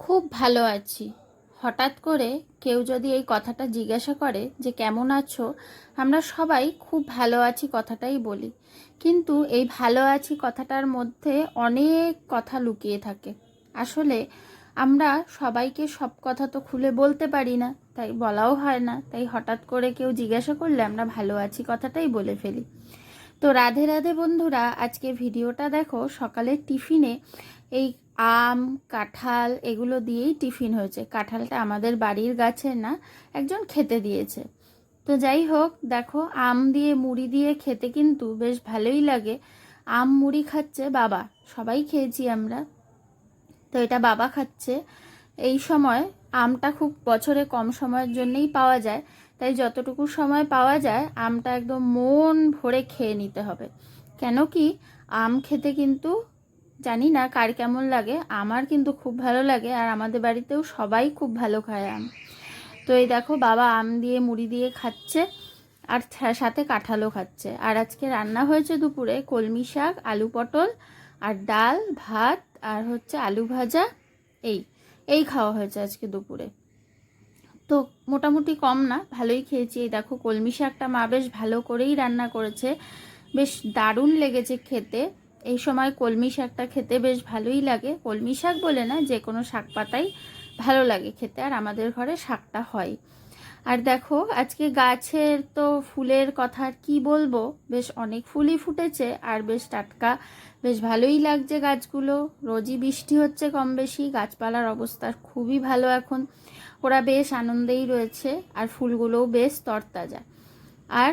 খুব ভালো আছি। হঠাৎ করে কেউ যদি এই কথাটা জিজ্ঞাসা করে যে কেমন আছো, আমরা সবাই খুব ভালো আছি কথাটাই বলি। কিন্তু এই ভালো আছি কথাটার মধ্যে অনেক কথা লুকিয়ে থাকে। আসলে আমরা সবাইকে সব কথা তো খুলে বলতে পারি না, তাই বলাও হয় না। তাই হঠাৎ করে কেউ জিজ্ঞাসা করলে আমরা ভালো আছি কথাটাই বলে ফেলি। তো রাধে রাধে বন্ধুরা আজকে ভিডিওটা দেখো সকালের টিফিনে এই আম, কাঁঠাল এগুলো দিয়েই টিফিন হয়েছে। কাঁঠালটা আমাদের বাড়ির গাছের না, একজন খেতে দিয়েছে। তো যাই হোক, দেখো, আম দিয়ে মুড়ি দিয়ে খেতে কিন্তু বেশ ভালোই লাগে। আম মুড়ি খাচ্ছে বাবা, সবাই খেয়েছি আমরা। তো এটা বাবা খাচ্ছে। এই সময় আমটা খুব বছরে কম সময়ের জন্যই পাওয়া যায়। তাই যতটুকু সময় পাওয়া যায়, আমটা একদম মন ভরে খেয়ে নিতে হবে। কেন কি, আম খেতে কিন্তু জানি না কার কেমন লাগে, আমার কিন্তু খুব ভালো লাগে আর আমাদের বাড়িতেও সবাই খুব ভালো খায় আম। তো এই দেখো বাবা আম দিয়ে মুড়ি দিয়ে খাচ্ছে আর সাথে কাঁঠালও খাচ্ছে। আর আজকে রান্না হয়েছে দুপুরে কলমি শাক, আলু পটল আর ডাল, ভাত আর হচ্ছে আলু ভাজা, এই এই খাওয়া হয়েছে আজকে দুপুরে। তো মোটামুটি কম না, ভালোই খেয়েছি। এই দেখো কলমি শাকটা মা বেশ ভালো করেই রান্না করেছে, বেশ দারুণ লেগেছে খেতে। এই সময় কলমি শাকটা খেতে বেশ ভালোই লাগে। কলমি শাক বলে না, যে কোনো শাক পাতাই ভালো লাগে খেতে, আর আমাদের ঘরে শাকটা হয়। আর দেখো, আজকে গাছের তো ফুলের কথা আর কি বলব? বেশ অনেক ফুলই ফুটেছে, আর বেশ টাটকা। বেশ ভালোই লাগছে গাছগুলো। রোজই বৃষ্টি হচ্ছে কম বেশি, গাছপালার অবস্থা খুবই ভালো এখন। ওরা বেশ আনন্দেই রয়েছে, আর ফুলগুলোও বেশ তরতাজা। আর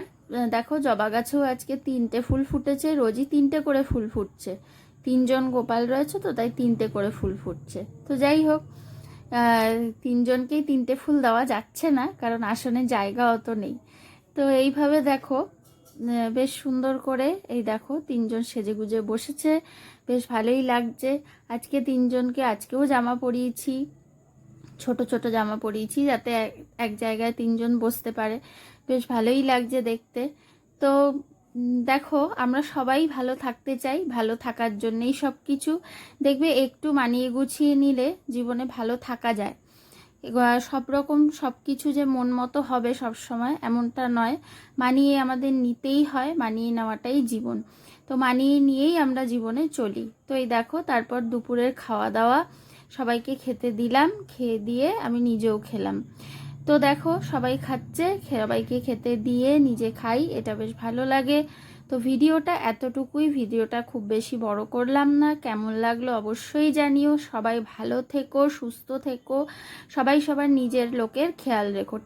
দেখো জবা গাছেও আজকে তিনটে ফুল ফুটেছে, রোজই তিনটে করে ফুল ফুটছে। তিনজন গোপাল রয়েছে তো, তাই তিনটে করে ফুল ফুটছে। তো যাই হোক তিনজনকেই তিনটে ফুল দেওয়া যাচ্ছে না, কারণ আসনে জায়গা অত নেই। তো এইভাবে দেখো বেশ সুন্দর করে এই দেখো তিনজন সেজে গুজে বসেছে, বেশ ভালোই লাগছে। আজকে তিনজনকে আজকেও জামা পরিয়েছি। ছোট ছোট জামা পরিয়েছি যাতে এক- জায়গায় তিনজন বসতে পারে। বেশ ভালোই লাগছে দেখতে। তো দেখো, আমরা সবাই ভালো থাকতে চাই, ভালো থাকার জন্যেই সব কিছু দেখবে একটু মানিয়ে গুছিয়ে নিলে জীবনে ভালো থাকা যায়। সব রকম সব কিছু যে মন মতো হবে সব সময়, এমনটা নয়। মানিয়ে আমাদের নিতেই হয়, মানিয়ে নেওয়াটাই জীবন। তো মানিয়ে নিয়েই আমরা জীবনে চলি। তো এই দেখো, তারপর দুপুরের খাওয়া দাওয়া সবাইকে খেতে দিলাম, খেয়ে দিয়ে আমি নিজেও খেলাম। তো দেখো, সবাই খাচ্ছে সবাইকে খেতে দিয়ে নিজে খাই, এটা বেশ ভালো লাগে। তো ভিডিওটা এতটুকুই, ভিডিওটা খুব বেশি বড় করলাম না, কেমন লাগল অবশ্যই জানিও। সবাই ভালো থেকো, সুস্থ থেকো, সবাই সবার নিজের লোকের খেয়াল রেখো।